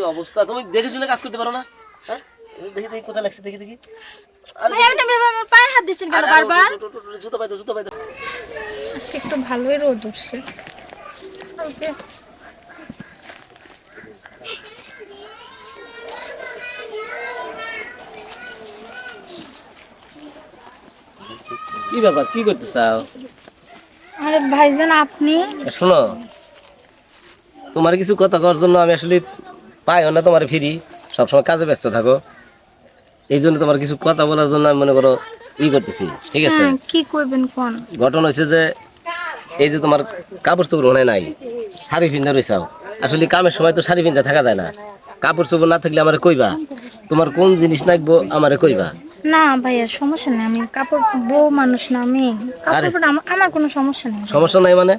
যে অবস্থা? তুমি দেখে শুনে কাজ করতে পারো না? হ্যাঁ? দেখি দেখি কোথায় লাগছে দেখি দেখি। ভাই আপনি আমার পায়ে হাত দিচ্ছেন কেন আরে, আরে, বারবার? ও, ও, ও, ও, জুতো পাইতো জুতো আজকে একটু ভালোই রোদ উঠছে। কি ব্যাপার কি করতে চাও আরে ভাইজান আপনি? শোনো তোমার কিছু কথা করার জন্য আমি আসলে পাইও না তোমার ফিরি। সবসময় কাজে ব্যস্ত থাকো। এই জন্য তোমার কিছু কথা বলার জন্য আমি মনে করো ই করতেছি ঠিক আছে? হ্যাঁ কি করবেন কোন? ঘটনা হচ্ছে যে এই যে তোমার কাপড় চোপড় মনে নাই শাড়ি পিন্ধা রয়েছাও আসলে কামের সময় তো শাড়ি পিন্ধা থাকা যায় না। কাপড় চোপড় না থাকলে আমারে কইবা তোমার কোন জিনিস লাগবো আমারে কইবা? না ভাইয়া সমস্যা নেই আমি কাপড় বউ মানুষ না আমি কাপড় আমার কোনো সমস্যা নেই। সমস্যা নাই মানে?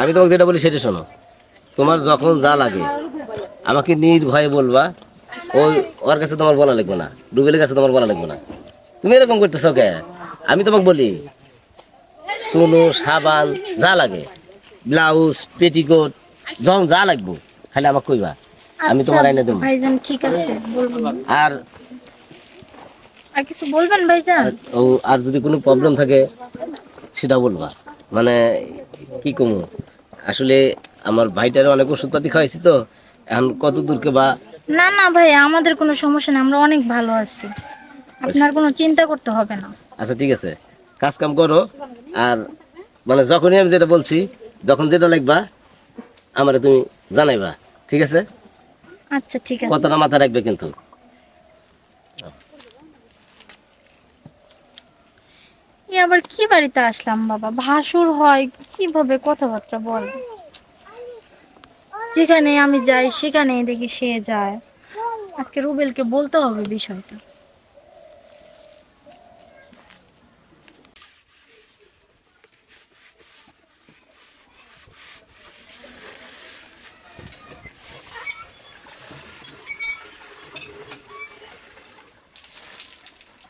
আমি তোমাকে যেটা বলি সেটা শোনো। তোমার যখন যা লাগে। আমাকে নির্ভয়ে বলবা ওই ওর কাছে তোমার বলা লাগবে না রুবেলের কাছে তোমার বলা লাগবে না। তুমি এরকম করতেছো কে? আমি তোমাকে বলি সোনো সাবান যা লাগে ব্লাউজ পেটিকোট যখন যা লাগবো খালি আমাকে কইবা আমি তোমার আইনে দেবো। আচ্ছা, ভাইজান ঠিক আছে আর আর কিছু বলবেন ভাইজান? ও আর যদি কোনো প্রবলেম থাকে সেটা বলবা। মানে কি কমু? আসলে আমার ভাইটার অনেক ওষুধপাতি খাওয়াইছি তো এখন কত দূরকে বা? না না ভাই আমাদের কোনো সমস্যা নেই আমরা অনেক ভালো আছি। আপনার কোনো চিন্তা করতে হবে না। আচ্ছা ঠিক আছে। কাজ কাম করো আর মানে যখনই আমি যেটা বলছি যখন যেটা লাগবা আমারে তুমি জানাইবা ঠিক আছে? আচ্ছা ঠিক আছে। কথাটা মাথায় রাখবে কিন্তু। এ আবার কি বাড়িতে আসলাম বাবা? ভাসুর হয় কীভাবে কথাবার্তা বল? যেখানে আমি যাই সেখানে দেখি সে যায়। আজকে রুবেলকে বলতে হবে বিষয়টা।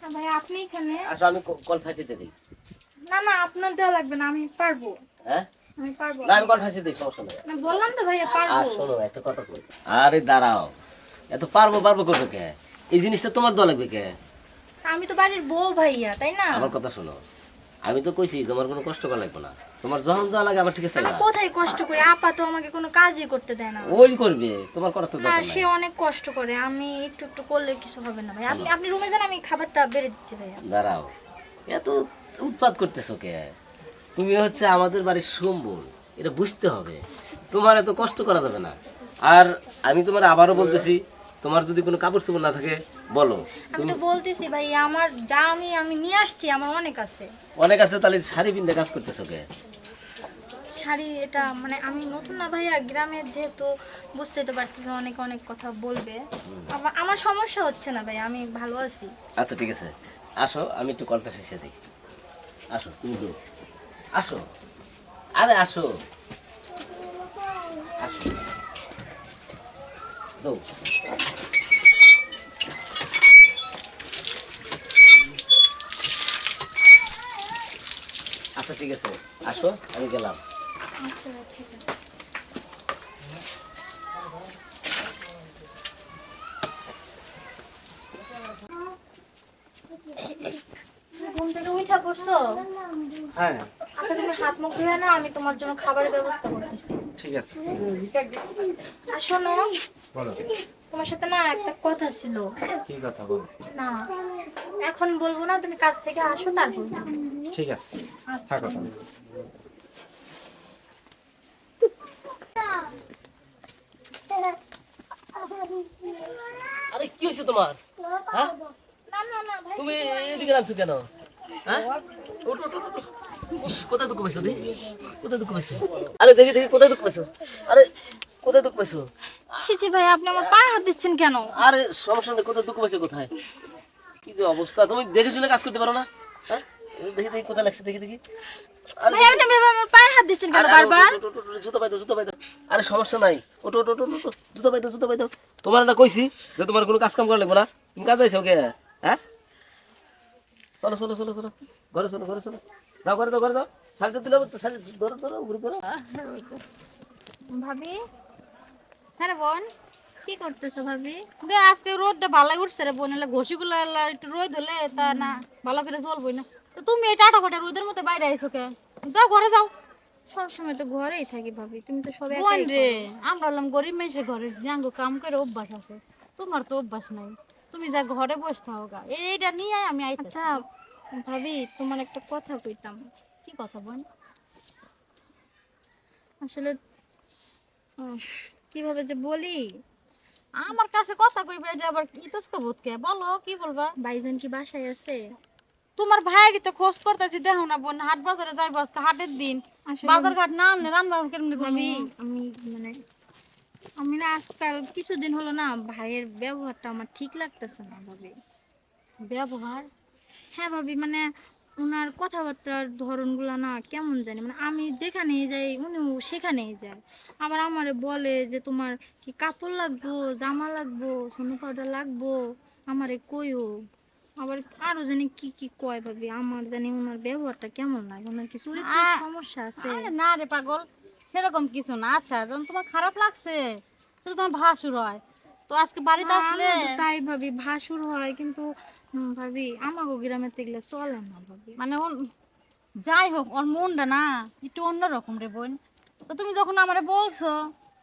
হ্যাঁ ভাই আপনি এখানে? আসো আমি কল ফাঁসিতে দিই। না না আপনার দেওয়া লাগবে না আমি পারব। হ্যাঁ? আমি পারব। না আমি কল দিই সমস্যা নেই। না বললাম তো ভাইয়া আর শোনো একটা কথা কই আরে দাঁড়াও। এত পারব পারব করবে কে? এই জিনিসটা তোমার দেওয়া লাগবে কে? আমি তো বাড়ির বউ ভাইয়া তাই না? আমার কথা শোনো। আমি তো কইছি তোমার কোনো কষ্ট করা লাগবে না। তোমার যখন যা লাগে আমার ঠিক আছে আমি কোথায় কষ্ট করি? আপা তো আমাকে কোনো কাজই করতে দেয় না। ওই করবে তোমার করার তো না দরকার সে অনেক কষ্ট করে। আমি একটু একটু করলে কিছু হবে না ভাই। আপনি আপনি রুমে যান আমি খাবারটা বেড়ে দিচ্ছি ভাইয়া। দাঁড়াও। এত উৎপাত করতেছো কে? তুমি হচ্ছে আমাদের বাড়ির সম্বল এটা বুঝতে হবে। তোমার এত কষ্ট করা যাবে না। আর আমি তোমার আবারও বলতেছি তোমার যদি কোনো কাপড় চোপড় না থাকে বলো। আমি তো বলতেছি ভাই আমার যা আমি আমি নিয়ে আসছি আমার অনেক আছে। অনেক আছে তাহলে শাড়ি পিন্ধে কাজ করতেছো কে? শাড়ি এটা মানে আমি নতুন না ভাইয়া গ্রামে যেহেতু বুঝতে তো পারতেছি অনেক অনেক কথা বলবে। আমার সমস্যা হচ্ছে না ভাই আমি ভালো আছি। আচ্ছা ঠিক আছে। আসো আমি একটু কলটা শেষে দিই। আসো তুমি আসো। আরে আসো। আসো। আচ্ছা ঠিক আছে। আসো আমি গেলাম। ঘুম থেকে উঠা পড়ছো? হ্যাঁ। আচ্ছা তুমি হাত মুখ ধুয়ে নাও আমি তোমার জন্য খাবারের ব্যবস্থা করতেছি। ঠিক আছে। আর শোনো বলো। তোমার সাথে না একটা কথা ছিল। কি কথা বলো? না এখন বলব না তুমি কাজ থেকে আসো তারপর ঠিক আছে। থাকো তাহলে। আরে কি হয়েছে তোমার? হ্যাঁ? না না না তুমি এদিকে নামছো কেন? হ্যাঁ? ওঠ, ওঠ, ওঠ, ওঠ। উস, কোথায় দুঃখ পাইছো কোথায় দুঃখ পাইছো? আরে দেখি দেখি কোথায় দুঃখ পাইছো? আরে কোথায় দুঃখ পাইছো? ছি ছি ভাই আপনি আমার পায়ে হাত দিচ্ছেন কেন? আরে সমস্যা নেই কোথায় দুঃখ পাইছো কোথায়? কি যে অবস্থা? তুমি দেখে শুনে কাজ করতে পারো না? হ্যাঁ? দেখি দেখি কোথায় লাগছে দেখি দেখি। ভাই আপনি আমার পায়ে হাত দিচ্ছেন কেন বারবার? জুতো জুতো আরে সমস্যা নাই। ওটো ওটো ওটো ওটো জুতো পাইতো জুতো তোমার না কইছি যে তোমার কোনো কাজ কাম করা লাগবে না? তুমি কাজ আইছো কে হ্যাঁ? চলো চলো চলো চলো। ঘরে চলো ঘরে চলো। দাও ঘরে দাও ঘরে দাও। শাড়িটা দিলে তো শাড়ি ধরো ধরো ঘুরে ধরো ভাবি? হ্যাঁ বোন কি করতেছো ভাবি? দে আজকে রোদটা ভালো উঠছে রে বোন ঘষিগুলো একটু রোদ হলে তা না ভালো করে চলবই না। তো তুমি এই টাটা ফাটা রোদের মধ্যে বাইরে আইছো কে? যাও ঘরে যাও। সবসময় তো ঘরেই থাকি ভাবি তুমি তো সব বোন রে করো। আমরা হলাম গরিব মানুষের ঘরে জাঙ্গ কাম করে অভ্যাস আছে। তোমার তো অভ্যাস নাই। তুমি যা ঘরে বসে থাকো গা এইটা নিয়ে আমি আচ্ছা ভাবি তোমার একটা কথা কইতাম। কি কথা বোন আসলে কীভাবে যে বলি? আমার কাছে কথা কইবে এটা আবার ইতস্ক বোধকে বলো কি বলবা? ভাইজান কি বাসায় আছে? তোমার ভাইয়েরই তো খোঁজ করতেছি দেখো না বোন হাট বাজারে যাইবো আজকে হাটের দিন। বাজার ঘাট না আনলে রান্না কেমনি করবি? আমি মানে আমি না আজকাল কিছুদিন হলো না ভাইয়ের ব্যবহারটা আমার ঠিক লাগতেছে না ভাবি। ব্যবহার? হ্যাঁ ভাবি মানে ওনার কথাবার্তার ধরনগুলো না কেমন জানি মানে আমি যেখানেই যাই উনিও সেখানেই যায়। আবার আমারে বলে যে তোমার কি কাপড় লাগবো জামা লাগবো সোনো পাউডার লাগবো? আমারে কইও। আবার আরও জানি কি কি কয় ভাবি আমার জানি ওনার ব্যবহারটা কেমন লাগে ওনার কি চরিত্রের সমস্যা আছে? না রে পাগল সেরকম কিছু না। আচ্ছা যখন তোমার খারাপ লাগছে তো তোমার ভাসুর হয়। তো আজকে বাড়িতে আসলে? তাই ভাবি ভাসুর হয় কিন্তু ভাবি আমাগো গ্রামে তো এগুলো চলে না ভাবি। মানে যাই হোক ওর মনটা না একটু অন্যরকম রে বোন। তো তুমি যখন আমারে বলছো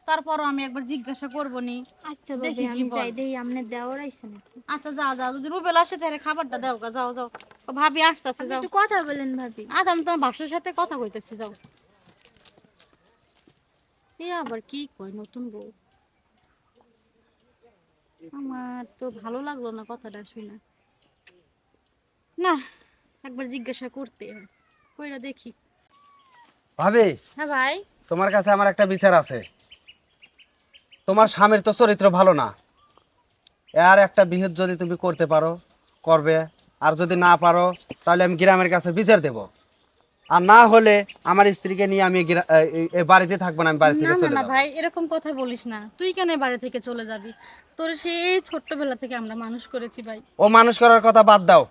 তারপরও আমি একবার জিজ্ঞাসা করব নি আচ্ছা দেখি আমি। যাই দেই আপনি দেওয়ার আইছে নাকি? আচ্ছা যাও যাও যদি রুবেল আসে তাহলে খাবারটা দাও গা যাও যাও। ও ভাবি আসতেছে যাও। একটু কথা বলেন ভাবি। আচ্ছা আমি তোমার বাসুর সাথে কথা কইতেছি যাও। এ আবার কি কয় নতুন বউ? আমার তো ভালো লাগল না কথাটা শুনে। না একবার জিজ্ঞাসা করতে। কইরা দেখি। ভাবি? হ্যাঁ ভাই। তোমার কাছে আমার একটা বিচার আছে। তোমার স্বামীর তো চরিত্র ভালো না। আর একটা বিহিত যদি তুমি করতে পারো করবে আর যদি না পারো তাহলে আমি গ্রামের কাছে বিচার দেব। আর না হলে আমার স্ত্রীকে নিয়ে আমি বাড়িতে থাকব না আমি বাড়ি থেকে চলে না ভাই এরকম কথা বলিস না। তুই কেন বাড়ি থেকে চলে যাবি? তোর সেই ছোট্টবেলা থেকে আমরা মানুষ করেছি ভাই। ও মানুষ করার কথা বাদ দাও।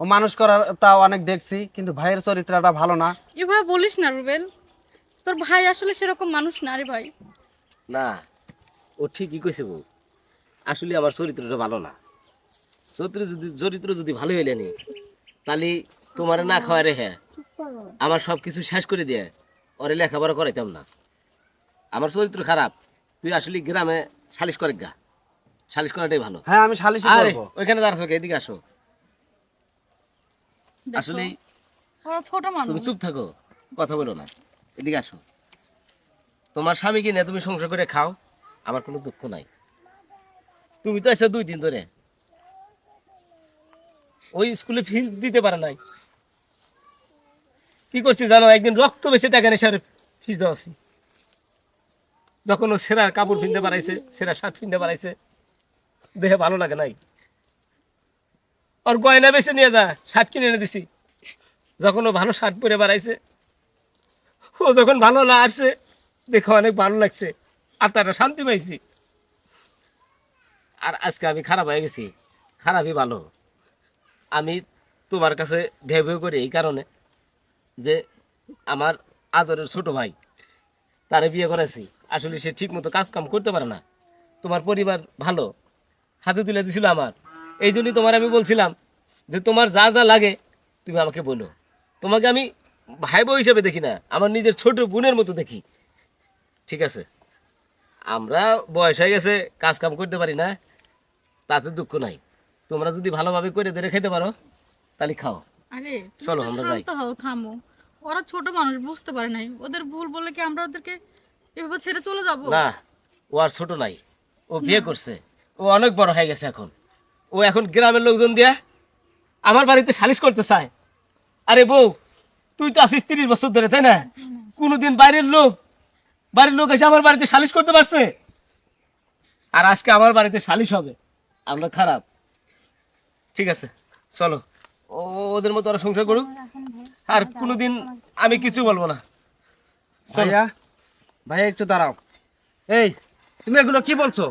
ও মানুষ করার তাও অনেক দেখছি কিন্তু ভাইয়ের চরিত্রটা ভালো না। এভাবে বলিস না রুবেল। তোর ভাই আসলে সেরকম মানুষ না রে ভাই। না ও ঠিকই কইছে বউ। আসলে আমার চরিত্রটা ভালো না। চরিত্র যদি চরিত্র যদি ভালো হইলে নি তাহলে তোমার না খাওয়া রে হ্যাঁ। আমার সব কিছু শেষ করে দিয়ে ওরে লেখাপড়া করাইতাম না। আমার চরিত্র খারাপ। তুই আসলে গ্রামে সালিশ করে গা। সালিশ করাটাই ভালো। হ্যাঁ আমি সালিশি আরে করব। ওইখানে দাঁড়াছো কে? এদিকে আসো। আসলে ছোট মানুষ। তুমি চুপ থাকো কথা বলো না। এদিকে আসো। তোমার স্বামীকে নিয়ে তুমি সংসার করে খাও আমার কোনো দুঃখ নাই। তুমি তো এসে দুই দিন ধরে। ওই স্কুলে ফি দিতে পারে নাই। কি করছি জানো? একদিন রক্ত বেশি টাকা স্যার ফিস দেওয়াছি যখন ও সেরা কাপড় কিনতে পারাইছে সেরা শার্ট কিনতে পারাইছে দেখে ভালো লাগে নাই। ওর গয়না বেশি নিয়ে যা, শার্ট কিনে এনে দিছি। যখন ও ভালো শার্ট পরে বেড়াইছে, ও যখন ভালো না আসছে, দেখে অনেক ভালো লাগছে, আর তারা শান্তি পাইছি। আর আজকে আমি খারাপ হয়ে গেছি। খারাপই ভালো। আমি তোমার কাছে ভেবে করি এই কারণে। যে আমার আদরের ছোট ভাই, তারে বিয়ে করেছি। আসলে সে ঠিক মতো কাজ কাম করতে পারে না। তোমার পরিবার ভালো, হাতে তুলে দিছিল আমার। এই জন্যই তোমার আমি বলছিলাম যে তোমার যা যা লাগে তুমি আমাকে বলো। তোমাকে আমি ভাই বউ হিসেবে দেখি না, আমার নিজের ছোট বোনের মতো দেখি। ঠিক আছে? আমরা বয়স হয়ে গেছে কাজ কাম করতে পারি না, তাতে দুঃখ নাই। তোমরা যদি ভালোভাবে করে ধরে খেতে পারো, তাহলে খাও। আরে চলো, আমরা যাই। হও থামো। ওরা ছোট মানুষ বুঝতে পারে নাই। ওদের ভুল বলে কি আমরা ওদেরকে এভাবে ছেড়ে চলে যাব? না ও আর ছোট নাই। ও বিয়ে করছে। ও অনেক বড় হয়ে গেছে এখন। ও এখন গ্রামের লোকজন দিয়া আমার বাড়িতে সালিশ করতে চায়। আরে বউ তুই তো আছিস তিরিশ বছর ধরে তাই না? কোনোদিন বাইরের লোক বাড়ির লোক এসে আমার বাড়িতে সালিশ করতে পারছে? আর আজকে আমার বাড়িতে সালিশ হবে। আমরা খারাপ। ঠিক আছে চলো। ওদের মতো ওরা সংসার করুক। আর কোনোদিন আমি কিছু বলব না। ভাইয়া ভাইয়া একটু দাঁড়াও। এই তুমি এগুলো কি বলছো?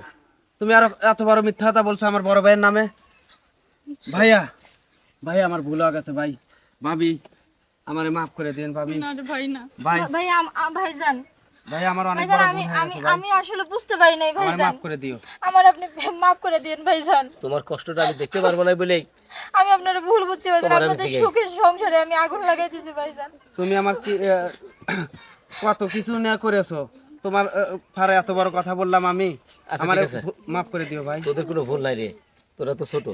তুমি আর এত বড় মিথ্যা কথা বলছো আমার বড় ভাইয়ের নামে? ভাইয়া ভাই আমার ভুল হয়ে গেছে ভাই। ভাবি আমারে মাফ করে দিন ভাবি। না রে ভাই না। ভাই। ভাই ভাইজান। ভাই আমার অনেক বড় আমি ভুল আমি আমি আসলে বুঝতে পারি নাই আমার ভাইজান। মাফ করে দিও। আমার আপনি মাফ করে দিন ভাইজান। তোমার কষ্টটা আমি দেখতে পারব না বলেই আমি আপনার ভুল বুঝছি ভাইজান আপনাদের সুখের সংসারে আমি আগুন লাগাই দিতে ভাইজান তুমি আমার কি আহ, কত কিছু নেওয়া করেছ? তোমার ফারে এত বড় কথা বললাম আমি। আচ্ছা, আমার মাফ করে দিও ভাই। তোদের কোনো ভুল নাই রে। তোরা তো ছোট।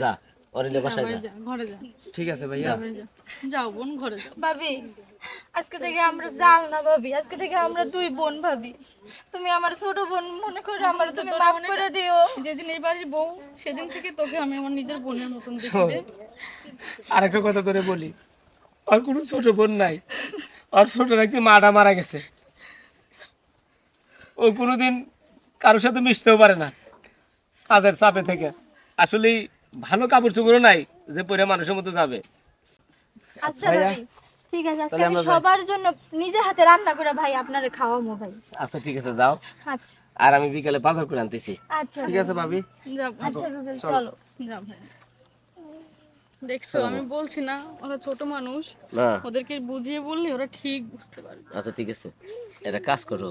যা। অরিলে বাসায় যা। যা, ঘরে যা। ঠিক আছে ভাইয়া। যাও বোন ঘরে যাও। ভাবি আজকে থেকে আমরা জাল না ভাবি আজকে থেকে আমরা দুই বোন ভাবি। তুমি আমার ছোট বোন মনে করে আমার তুমি মাফ করে দিও। যেদিন এই বাড়ির বউ সেদিন থেকে তোকে আমি আমার নিজের বোনের মতন দেখি রে। আরেকটা কথা তোরে বলি। আর কোনো ছোট বোন নাই। আর ছোট একদিন মাটা মারা গেছে। ও কোনোদিন কারোর সাথে মিশতেও পারে না। কাজের চাপে থেকে। আসলেই ভালো কাপড় চোপড়ও নাই যে পরে মানুষের মতো যাবে। আচ্ছা ভাই ঠিক আছে আজকে আমি সবার জন্য নিজে হাতে রান্না করে ভাই আপনারে খাওয়াবো ভাই। আচ্ছা ঠিক আছে যাও। আচ্ছা। আর আমি বিকালে বাজার করে আনতেছি। আচ্ছা ঠিক আছে ভাবি? আচ্ছা চলো। দেখছ আমি বলছি না ওরা ছোট মানুষ। ওদেরকে বুঝিয়ে বললে ওরা ঠিক বুঝতে পারবে। আচ্ছা ঠিক আছে। এটা কাজ করো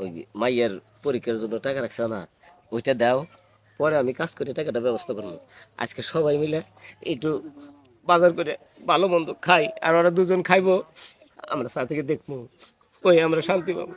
ওই মাইয়ের পরীক্ষার জন্য টাকা রাখছে না ওইটা দাও। পরে আমি কাজ করে টাকাটা ব্যবস্থা করলাম আজকে সবাই মিলে একটু বাজার করে ভালো মন্দ খাই, আর ওরা দুজন খাইবো, আমরা সাথে দেখব, ওই আমরা শান্তি পাবো।